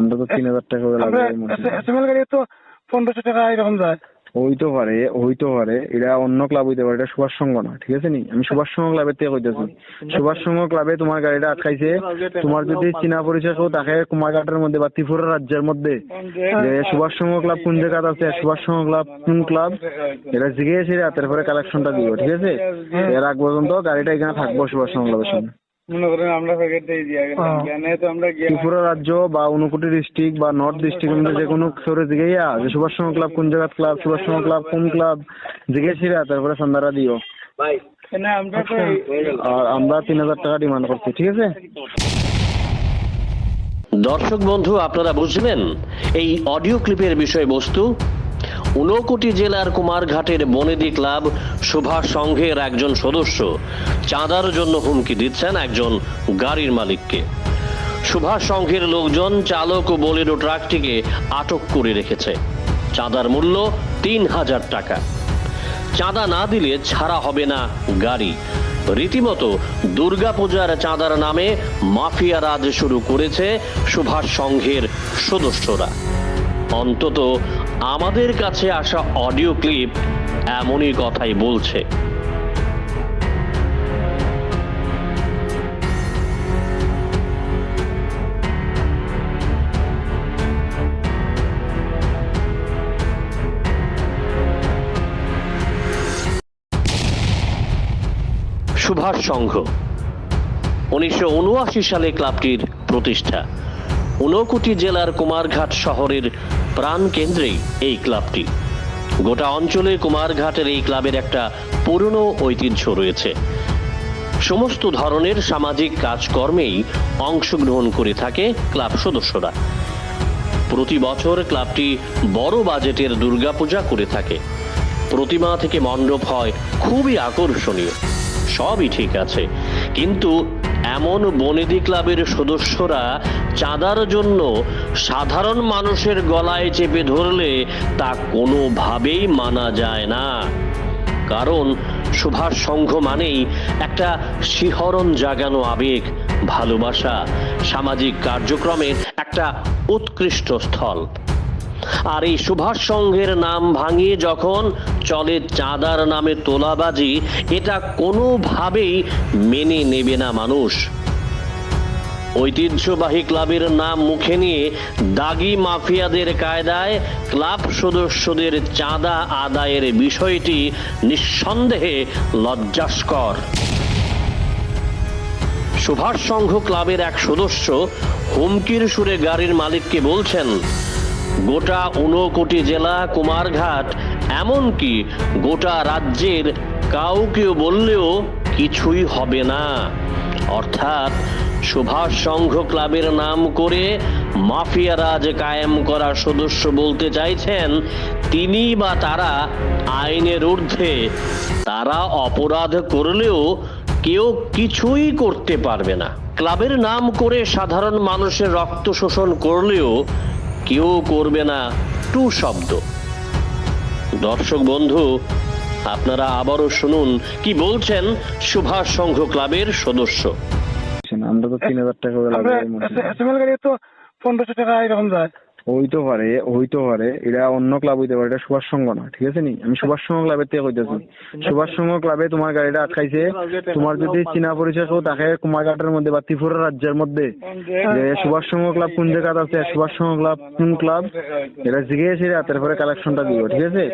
আমরা তো তিন হাজার টাকা করে মাসে। এসএমএল গাড়ি তো পনেরোশো টাকা এরকম যায়। হইতে পারে হইতে পারে। এটা অন্য ক্লাব হইতে পারে এটা সুভাষ সংঘ না ঠিক আছে নি? আমি সুভাষ সংঘ ক্লাবের থেকে কইতেছি। সুভাষ সংঘ ক্লাবে তোমার গাড়িটা আটকাইছে। তোমার যদি চীনা পরিচয় কেউ তাকে কুমারঘাটের মধ্যে বা ত্রিপুরা রাজ্যের মধ্যে যে সুভাষ সংঘ ক্লাব কোন জায়গাত আছে সুভাষ সংঘ ক্লাব কোন ক্লাব এটা জিজ্ঞেস তারপরে কালেকশনটা দিব ঠিক আছে? এর আগ পর্যন্ত গাড়িটা এখানে থাকব সুভাষ সংঘ ক্লাবের সামনে। মনে করেন আমরা প্যাকেট দিয়ে দিয়া গেলাম। হ্যাঁ। জ্ঞানে তো আমরা গিয়ে ত্রিপুরা রাজ্য বা ঊনকোটি ডিস্ট্রিক্ট বা নর্থ ডিস্ট্রিক্টের মধ্যে যে কোনো সরে যে সুভাষ সংঘ ক্লাব কোন জায়গাত ক্লাব সুভাষ সংঘ ক্লাব কোন ক্লাব জিজ্ঞেসিরা তারপরে সন্ধ্যারা দিও। তো আর আমরা তিন হাজার টাকা ডিমান্ড করছি ঠিক আছে? দর্শক বন্ধু আপনারা বুঝলেন এই অডিও ক্লিপের বিষয়বস্তু ঊনকোটি জেলার কুমারঘাটের বনেদি ক্লাব সুভাষ সংঘের একজন সদস্য। চাঁদার জন্য হুমকি দিচ্ছেন একজন গাড়ির মালিককে। সুভাষ সংঘের লোকজন চালক ও বোলেরো ট্রাকটিকে আটক করে রেখেছে। চাঁদার মূল্য তিন হাজার টাকা। চাঁদা না দিলে ছাড়া হবে না গাড়ি। রীতিমতো দুর্গাপূজার চাঁদার নামে মাফিয়া রাজ শুরু করেছে সুভাষ সংঘের সদস্যরা। অন্তত আমাদের কাছে আসা অডিও ক্লিপ এমনই কথাই বলছে। সুভাষ সংঘ, উনিশশো উনআশি সালে ক্লাবটির প্রতিষ্ঠা। ঊনকোটি জেলার কুমারঘাট শহরের প্রাণ কেন্দ্রেই এই ক্লাবটি। গোটা অঞ্চলে কুমারঘাটের এই ক্লাবের একটা পুরনো ঐতিহ্য রয়েছে। সমস্ত ধরনের সামাজিক কাজকর্মেই অংশগ্রহণ করে থাকে ক্লাব সদস্যরা। প্রতি বছর ক্লাবটি বড় বাজেটের দুর্গাপূজা করে থাকে। প্রতিমা থেকে মণ্ডপ হয় খুবই আকর্ষণীয়। সবই ঠিক আছে। কিন্তু এমন বনেদি ক্লাবের সদস্যরা চাঁদার জন্য সাধারণ মানুষের গলায় চেপে ধরলে তা কোনোভাবেই মানা যায় না। কারণ সুভাষ সংঘ মানেই একটা শিহরণ জাগানো আবেগ, ভালোবাসা, সামাজিক কার্যক্রমের একটা উৎকৃষ্ট স্থল। আর এই সুভাষ সংঘের নাম ভাঙিয়ে যখন চলে চাঁদার নামে তোলাবাজি, এটা কোনোভাবেই মেনে নেবে না মানুষ। ঐতিহ্যবাহী ক্লাবের নাম মুখে নিয়ে দাগি মাফিয়াদের কায়দায় ক্লাব সদস্যদের চাঁদা আদায়ের বিষয়টি নিঃসন্দেহে লজ্জাস্কর। সুভাষ সংঘ ক্লাবের এক সদস্য হুমকির সুরে গাড়ির মালিককে বলছেন গোটা ঊনকোটি জেলা, কুমারঘাট, এমনকি গোটা রাজ্যের কাউকেও বললেও কিছুই হবে না। অর্থাৎ সুভাষ সংঘ ক্লাবের নাম করে মাফিয়া রাজ কায়েম করা সদস্য বলতে চাইছেন, তিনি বা তারা আইনের ঊর্ধ্বে। তারা অপরাধ করলেও কেউ কিছুই করতে পারবে না। ক্লাবের নাম করে সাধারণ মানুষের রক্ত শোষণ করলেও কেউ করবে না টু শব্দ দর্শক বন্ধু আপনারা আবারও শুনুন কি বলছেন সুভাষ সংঘ ক্লাবের সদস্য আমরা তো তিন হাজার টাকা পনেরোশো টাকা এরকম যায় হইতে পারে হইতে পারে, এটা অন্য ক্লাব হইতে পারে, এটা সুভাষ সংঘ না, ঠিক আছে নি? আমি সুভাষ সংঘ ক্লাবের থেকে কইতেছি। সুভাষ সংঘ ক্লাবে তোমার গাড়িটা আটকাইছে, তোমার যদি চীনা পরিচয় কেউ তাকে কুমারঘাটের মধ্যে বা ত্রিপুরা রাজ্যের মধ্যে, যে সুভাষ সংঘ ক্লাব কোন জায়গাত আছে, সুভাষ সংঘ ক্লাব কোন ক্লাব এটা জিজ্ঞেস তারপরে কালেকশনটা দিব, ঠিক আছে?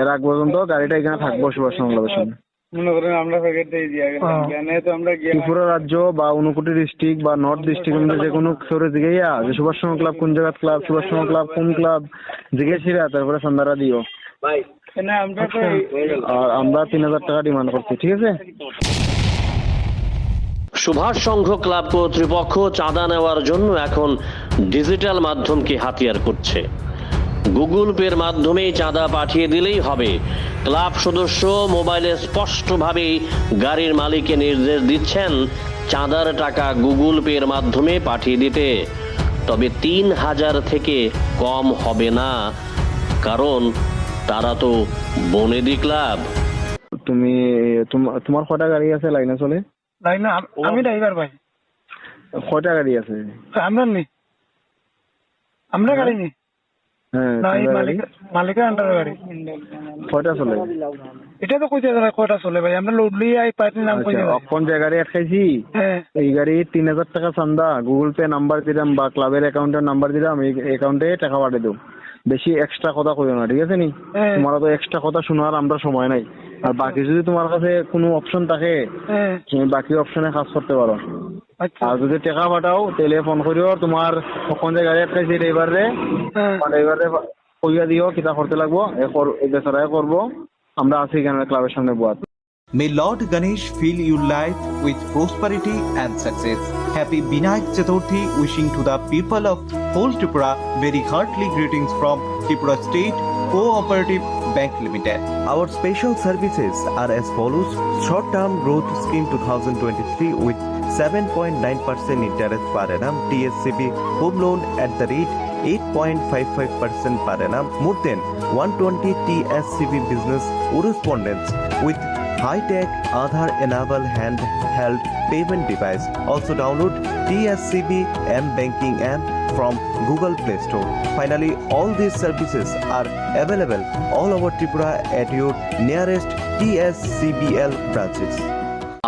এর আগ পর্যন্ত গাড়িটা এখানে থাকব সুভাষ সংঘ ক্লাবের সামনে। মনে করেন আমরা প্যাকেট দিয়ে দিয়া গেলাম। হ্যাঁ। জ্ঞানে তো আমরা গিয়ে ত্রিপুরা রাজ্য বা ঊনকোটি ডিস্ট্রিক্ট বা নর্থ ডিস্ট্রিক্টের মধ্যে যে কোনো সরে জিগাইয়া যে সুভাষ সংঘ ক্লাব কোন জায়গাত ক্লাব সুভাষ সংঘ ক্লাব কোন ক্লাব জিজ্ঞেসিরা তারপরে সন্ধ্যারা দিও। আমরা তো আর আমরা তিন হাজার টাকা ডিমান্ড করছি ঠিক আছে? সুভাষ সংঘ ক্লাব কর্তৃপক্ষ চাঁদা নেওয়ার জন্য এখন ডিজিটাল মাধ্যমকে হাতিয়ার করছে। গুগল পের মাধ্যমেই চাঁদা পাঠিয়ে দিলেই হবে। ক্লাব সদস্য মোবাইলে স্পষ্টভাবেই গাড়ির মালিককে নির্দেশ দিচ্ছেন চাঁদার টাকা গুগল পের মাধ্যমে পাঠিয়ে দিতে। তবে তিন হাজার থেকে কম হবে না কারণ তারা তো বনেদি ক্লাব। তুমি তোমার কটা গাড়ি আছে লাইনে চলে? তাই না আমি ড্রাইভার ভাই। কটা গাড়ি আছে? আমরা নি আমরা গাড়ি নি মালিকের আন্ডারে গাড়ি কয়টা চলে? এটা তো কইতে দাদা কয়টা চলে ভাই? আমরা লোড আই পার্টির নাম কইতে আচ্ছা আটকাইছি হ্যাঁ। এই গাড়ি তিন হাজার টাকা চান্দা। গুগল পে নাম্বার দিলাম বা ক্লাবের অ্যাকাউন্টের নাম্বার দিলাম এই অ্যাকাউন্টে টাকা পাঠিয়ে দেবো বেশি এক্সট্রা কথা কইও না ঠিক আছে নি? হ্যাঁ। তোমার তো এক্সট্রা কথা শোনার আমরা সময় নাই। আর বাকি যদি তোমার কাছে কোনো অপশন থাকে হ্যাঁ। তুমি বাকি অপশনে কাজ করতে পারো। আচ্ছা আর যদি টাকা পাঠাও তাহলে ফোন করিও তোমার কোন জায়গায় আটকাইছি ড্রাইভারে হ্যাঁ ড্রাইভারে কইয়া দিও কিতা করতে লাগবো বেচারায় করব আমরা আছি এখানে ক্লাবের সামনে বুয়াত May Lord Ganesh fill your life with prosperity and success. Happy Binayak Chaturthi wishing to the people of whole Tripura very heartily greetings from Tripura State Cooperative Bank Limited. Our special services are as follows. Short-term growth scheme 2023 with 7.9% interest per annum TSCB home loan at the rate 8.55% per annum more than 120 TSCB business correspondence with high-tech Aadhaar enable handheld payment device. Also download TSCB M banking app from Google Play Store. Finally, all these services are available all over Tripura at your nearest TSCBL branches.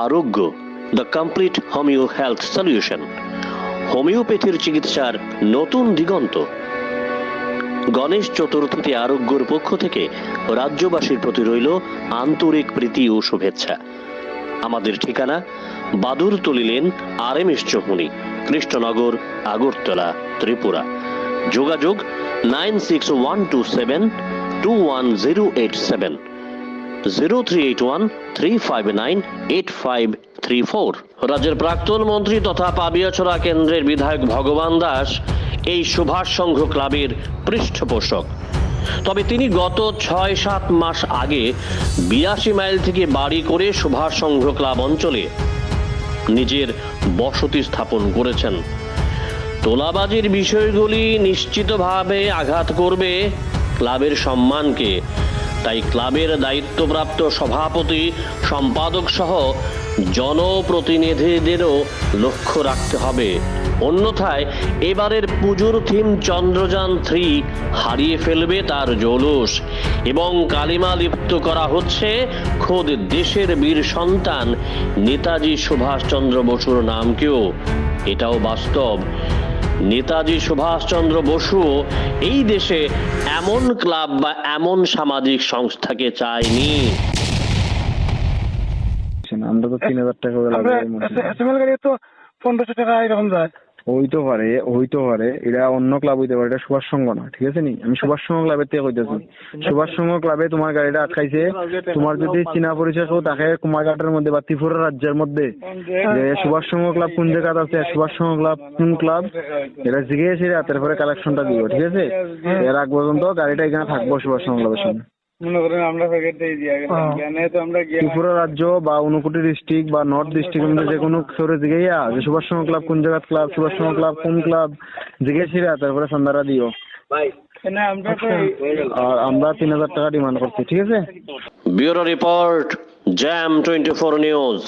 Arogya the complete homeo health solution. হোমিওপ্যাথির চিকিৎসার নতুন দিগন্ত। গণেশ চতুর্থীতে আরোগ্যর পক্ষ থেকে রাজ্যবাসীর প্রতি রইল আন্তরিক প্রীতি ও শুভেচ্ছা। আমাদের ঠিকানা বাদুর তুলিলেন R M S Chowmuhani Krishnanagar, Agartala, Tripura. যোগাযোগ nine six one two seven two one zero eight seven. Zero three eight one three five nine eight five three four রাজ্যের প্রাক্তন মন্ত্রী তথা পাবিয়াছড়া কেন্দ্রের বিধায়ক ভগবান দাস এই সুভাষ সংঘ ক্লাবের পৃষ্ঠপোষক। তবে তিনি গত ছয় সাত মাস আগে বিরাশি মাইল থেকে বাড়ি করে সুভাষ সংঘ ক্লাব অঞ্চলে নিজের বসতি স্থাপন করেছেন। তোলাবাজির বিষয়গুলি নিশ্চিতভাবে আঘাত করবে ক্লাবের সম্মানকে তাই ক্লাবের দায়িত্বপ্রাপ্ত সভাপতি, সম্পাদক সহ জনপ্রতিনিধিদেরও লক্ষ্য রাখতে হবে। অন্যথায় এবারের পুজোর থিম চন্দ্রযান থ্রি হারিয়ে ফেলবে তার জৌলুস এবং কালিমা লিপ্ত করা হচ্ছে খোদ দেশের বীর সন্তান নেতাজি সুভাষচন্দ্র বসুর নামকেও। এটাও বাস্তব। নেতাজি সুভাষচন্দ্র বসু এই দেশে এমন ক্লাব বা এমন সামাজিক সংস্থাকে চায়নি। আমরা তো তিন হাজার টাকা পনেরোশো টাকা এরকম যায়। হইতে পারে হইতে পারে এটা অন্য ক্লাব হইতে পারে এটা সুভাষ সংঘ না ঠিক আছে নি? আমি সুভাষ সংঘ ক্লাবের থেকে কইতেছি। সুভাষ সংঘ ক্লাবে তোমার গাড়িটা আটকাইছে। তোমার যদি চীনা পরিচয় কেউ তাকে কুমারঘাটের মধ্যে বা ত্রিপুরা রাজ্যের মধ্যে যে সুভাষ সংঘ ক্লাব কোন জায়গাত আছে সুভাষ সংঘ ক্লাব কোন ক্লাব এটা জিজ্ঞেস তারপরে কালেকশনটা দিব ঠিক আছে? এর আগ পর্যন্ত গাড়িটা এখানে থাকব সুভাষ সংঘ ক্লাবের সামনে। মনে করেন আমরা প্যাকেট দিয়ে দিয়া গেলাম হ্যাঁ। জ্ঞানে তো আমরা গিয়ে ত্রিপুরা রাজ্য বা ঊনকোটি ডিস্ট্রিক্ট বা নর্থ ডিস্ট্রিক্ট মধ্যে যে কোনো জিগাইয়া যে সুভাষ সংঘ ক্লাব কোন জায়গার ক্লাব সুভাষ সংঘ ক্লাব কোন ক্লাব জিজ্ঞেসিরা তারপরে সন্ধ্যারা দিও। তো আর আমরা তিন হাজার টাকা ডিমান্ড করছি ঠিক আছে? Bureau report Jam twenty four news.